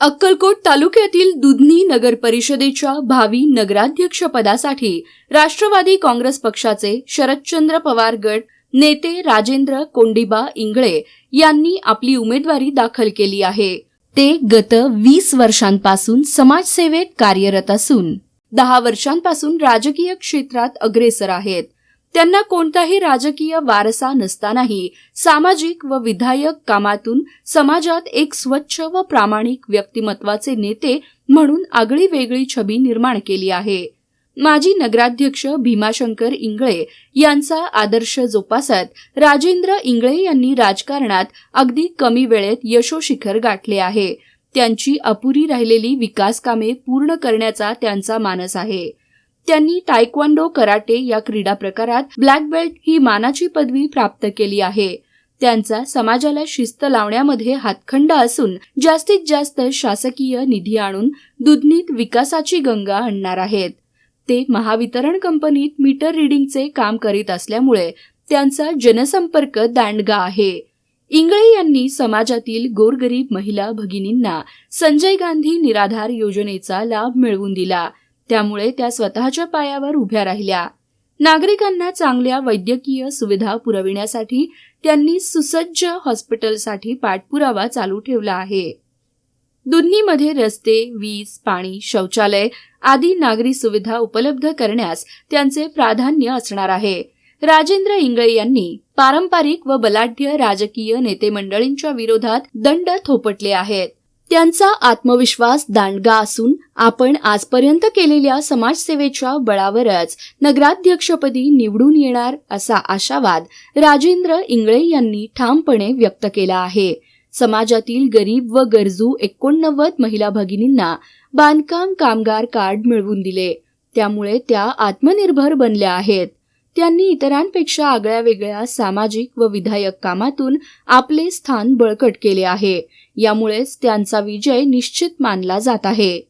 अक्कलकोट तालुक्यातील दुधनी नगर परिषदेच्या भावी नगराध्यक्षपदासाठी राष्ट्रवादी काँग्रेस पक्षाचे शरदचंद्र पवार गट नेते राजेंद्र कोंडिबा इंगळे यांनी आपली उमेदवारी दाखल केली आहे. ते गत वीस वर्षांपासून समाजसेवेत कार्यरत असून दहा वर्षांपासून राजकीय क्षेत्रात अग्रेसर आहेत. त्यांना कोणताही राजकीय वारसा नसतानाही सामाजिक व विधायक कामातून समाजात एक स्वच्छ व प्रामाणिक व्यक्तिमत्वाचे नेते म्हणून आगळी वेगळी छबी निर्माण केली आहे. माजी नगराध्यक्ष भीमाशंकर इंगळे यांचा आदर्श जोपासत राजेंद्र इंगळे यांनी राजकारणात अगदी कमी वेळेत यशोशिखर गाठले आहे. त्यांची अपुरी राहिलेली विकास कामे पूर्ण करण्याचा त्यांचा मानस आहे. त्यांनी टायक्वांडो कराटे या क्रीडा प्रकारात ब्लॅक बेल्ट ही मानाची पदवी प्राप्त केली आहे. त्यांचा समाजाला शिस्त लावण्यामध्ये हातखंडा असून जास्तीत जास्त शासकीय निधी आणून दुधनीत विकासाची गंगा आणणार आहेत. ते महावितरण कंपनीत मीटर रिडिंगचे काम करीत असल्यामुळे त्यांचा जनसंपर्क दांडगा आहे. इंगळे यांनी समाजातील गोरगरीब महिला भगिनींना संजय गांधी निराधार योजनेचा लाभ मिळवून दिला. त्यामुळे त्या स्वतःच्या पायावर उभ्या राहिल्या. नागरिकांना चांगल्या वैद्यकीय सुविधा पुरविण्यासाठी त्यांनी सुसज्ज हॉस्पिटलसाठी पाठपुरावा चालू ठेवला आहे. दुधनीमध्ये रस्ते वीज पाणी शौचालय आदी नागरी सुविधा उपलब्ध करण्यास त्यांचे प्राधान्य असणार आहे. राजेंद्र इंगळे यांनी पारंपरिक व बलाढ्य राजकीय नेते मंडळींच्या विरोधात दंड थोपटले आहेत. त्यांचा आत्मविश्वास दांडगा असून आपण आजपर्यंत केलेल्या समाजसेवेच्या बळावरच नगराध्यक्षपदी निवडून येणार असा आशावाद राजेंद्र इंगळे यांनी ठामपणे व्यक्त केला आहे. समाजातील गरीब व गरजू एकोणनव्वद महिला भगिनींना बांधकाम कामगार कार्ड मिळवून दिले. त्यामुळे त्या आत्मनिर्भर बनल्या आहेत. त्यांनी इतरांपेक्षा आगळ्या वेगळ्या सामाजिक व विधायक कामातून आपले स्थान बळकट केले आहे. यामुळेच त्यांचा विजय निश्चित मानला जात आहे.